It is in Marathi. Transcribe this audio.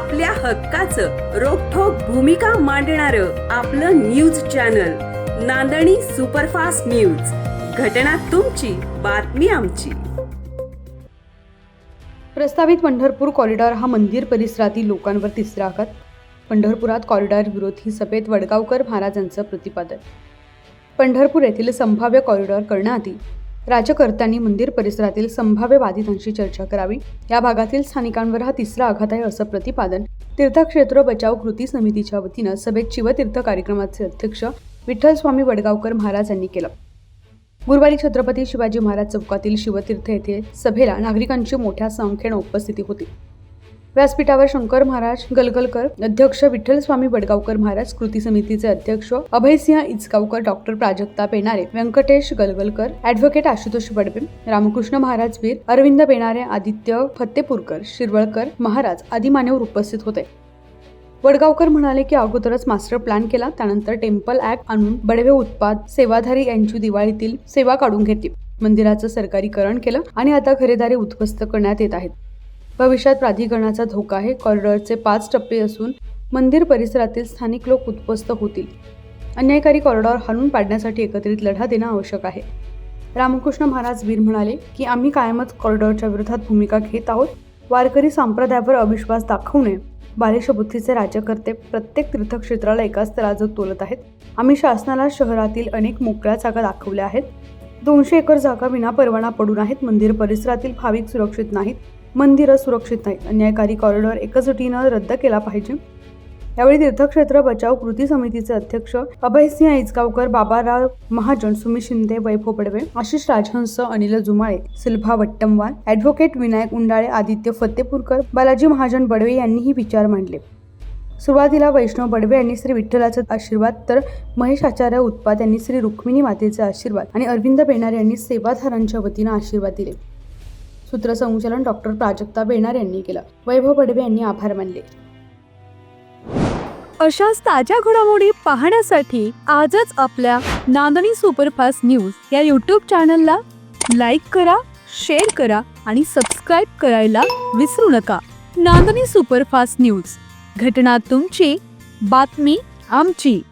आपल्या हक्काचं रोखोक भूमिका मांडणार आपलं news channel Nandani superfast news. घटना तुमची बातमी आमची. प्रस्तावित पंढरपूर कॉरिडॉर हा मंदिर परिसरातील लोकांवर तिसरा आघात. पंढरपुरात कॉरिडॉर विरोधी सभेत वडगावकर महाराजांचं प्रतिपादन. पंढरपूर येथील संभाव्य कॉरिडॉर करण्याआधी राज्यकर्त्यांनी मंदिर परिसरातील संभाव्य बाधितांशी चर्चा करावी. या भागातील स्थानिकांवर हा तिसरा आघात आहे असं प्रतिपादन तीर्थक्षेत्र बचाव कृती समितीच्या वतीनं सभेत शिवतीर्थ कार्यक्रमाचे अध्यक्ष विठ्ठल स्वामी वडगावकर महाराज यांनी केलं. गुरुवारी छत्रपती शिवाजी महाराज चौकातील शिवतीर्थ येथे सभेला नागरिकांची मोठ्या संख्येनं उपस्थिती होती. व्यासपीठावर शंकर महाराज गलगलकर अध्यक्ष विठ्ठल स्वामी बडगावकर महाराज कृती समितीचे अध्यक्ष अभयसिंह इचगावकर डॉक्टर प्राजक्ता पेनारे व्यंकटेश गलगलकर ॲडव्होकेट आशुतोष बडबे रामकृष्ण महाराज वीर अरविंद पेणारे आदित्य फत्तेपूरकर शिरवळकर महाराज आदी मान्यवर उपस्थित होते. वडगावकर म्हणाले की अगोदरच मास्टर प्लॅन केला त्यानंतर टेम्पल ऍक्ट आणून बडवे उत्पाद सेवाधारी यांची दिवाळीतील सेवा काढून घेतली. मंदिराचं सरकारीकरण केलं आणि आता खरेदारी उद्ध्वस्त करण्यात येत आहेत. भविष्यात प्राधिकरणाचा धोका आहे. कॉरिडॉरचे पाच टप्पे असून मंदिर परिसरातील स्थानिक लोक उद्ध्वस्त होतील. अन्यायकारी कॉरिडॉर हाणून पाडण्यासाठी एकत्रित लढा देणं आवश्यक आहे. रामकृष्ण महाराज वीर म्हणाले की आम्ही कायमच कॉरिडॉरच्या विरोधात भूमिका घेत आहोत. वारकरी संप्रदायावर अविश्वास दाखवू नये. राज्यकर्ते प्रत्येक तीर्थक्षेत्राला एकाच तराजूत तोलत आहेत. आम्ही शासनाला शहरातील अनेक मोकळ्या जागा दाखवल्या आहेत. दोनशे एकर जागा विना परवाना पडून आहेत. मंदिर परिसरातील भाविक सुरक्षित नाहीत. मंदिरं सुरक्षित नाहीत अन्यायकारी कॉरिडॉर एकजुटीनं रद्द केला पाहिजे. यावेळी तीर्थक्षेत्र बचाव कृती समितीचे अध्यक्ष अभयसिंह इचगावकर बाबाराव महाजन सुमी शिंदे वैभव पडवे आशिष राजहंस अनिल जुमाळे सिल्भा वट्टमवार ॲडव्होकेट विनायक उंडाळे आदित्य फतेपूरकर बालाजी महाजन बडवे यांनीही विचार मांडले. सुरुवातीला वैष्णव बडवे यांनी श्री विठ्ठलाचा आशीर्वाद तर महेश आचार्य उत्पाद यांनी श्री रुक्मिणी मातेचे आशीर्वाद आणि अरविंद बेनार यांनी सेवाधारांच्या वतीनं आशीर्वाद दिले. सूत्रसंचालन डॉक्टर प्राजक्ता बेणार यांनी केलं. वैभव बडवे यांनी आभार मानले. अशाच ताज्या घडामोडी पाहण्यासाठी आजच आपल्या नांदणी सुपरफास्ट न्यूज या यूट्यूब चॅनलला लाईक करा शेअर करा आणि सबस्क्राईब करायला विसरू नका. Nandani superfast news. घटना तुमची बातमी आमची.